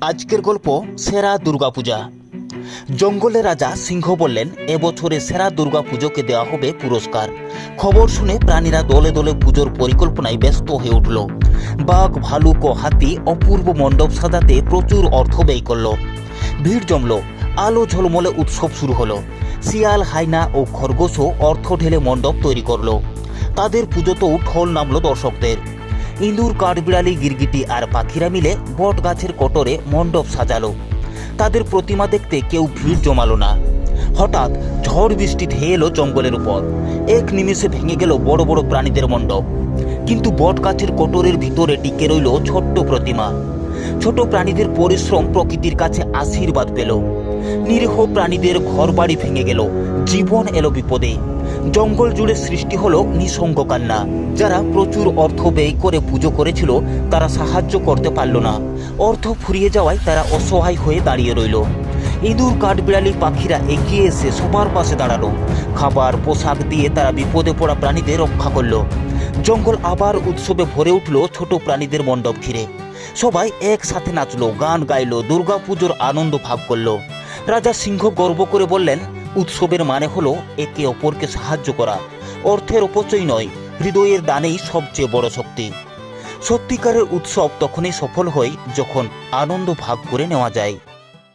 আজকের গল্প সেরা দুর্গাপূজা। জঙ্গলের রাজা সিংহ বললেন, এবছরে সেরা দুর্গাপুজোকে দেওয়া হবে পুরস্কার। খবর শুনে প্রাণীরা দলে দলে পুজোর পরিকল্পনায় ব্যস্ত হয়ে উঠল। বাঘ, ভালুক ও হাতি অপূর্ব মণ্ডপ সাজাতে প্রচুর অর্থ ব্যয় করল। ভিড় জমল, আলো ঝলমলে উৎসব শুরু হলো। শিয়াল, হাইনা ও খরগোশও অর্থ ঢেলে মণ্ডপ তৈরি করল। তাদের পুজোতেও ঢল নামল দর্শকদের। ইঁদুর, কাঠবিড়ালি, গিরগিটি আর পাখিরা মিলে বট গাছের কোটরে মণ্ডপ সাজালো। তাদের প্রতিমা দেখতে কেউ ভিড় জমালো না। হঠাৎ ঝড় বৃষ্টি ধেয়ে এলো জঙ্গলের উপর। এক নিমিষে ভেঙে গেল বড় বড় প্রাণীদের মণ্ডপ। কিন্তু বট গাছের কোটরের ভিতরে টিকে রইল ছোট্ট প্রতিমা। ছোট প্রাণীদের পরিশ্রম প্রকৃতির কাছে আশীর্বাদ পেল। নিরীহ প্রাণীদের ঘরবাড়ি ভেঙে গেল। জীবন এলো বিপদে। জঙ্গল জুড়ে সৃষ্টি হলো নিঃসঙ্গ কান্না যারা প্রচুর অর্থ ব্যয় করে পুজো করেছিল, তারা সাহায্য করতে পারল না। অর্থ ফুরিয়ে যাওয়ায় তারা অসহায় হয়ে দাঁড়িয়ে রইল। ইঁদুর, কাঠবিড়ালি, পাখিরা এগিয়ে এসে সবার পাশে দাঁড়াল। খাবার, পোশাক দিয়ে তারা বিপদে পড়া প্রাণীদের রক্ষা করল। জঙ্গল আবার উৎসবে ভরে উঠল ছোট প্রাণীদের মণ্ডপ ঘিরে। সবাই একসাথে নাচলো, গান গাইলো, দুর্গাপুজোর আনন্দ ভাগ করল। রাজা সিংহ গর্ব করে বললেন উৎসবের মানে হলো একে অপরকে সাহায্য করা। অর্থের অপচয় নয়, হৃদয়ের দানেই সবচেয়ে বড় শক্তি। সত্যিকারের উৎসব তখনই সফল হয় যখন আনন্দ ভাগ করে নেওয়া যায়।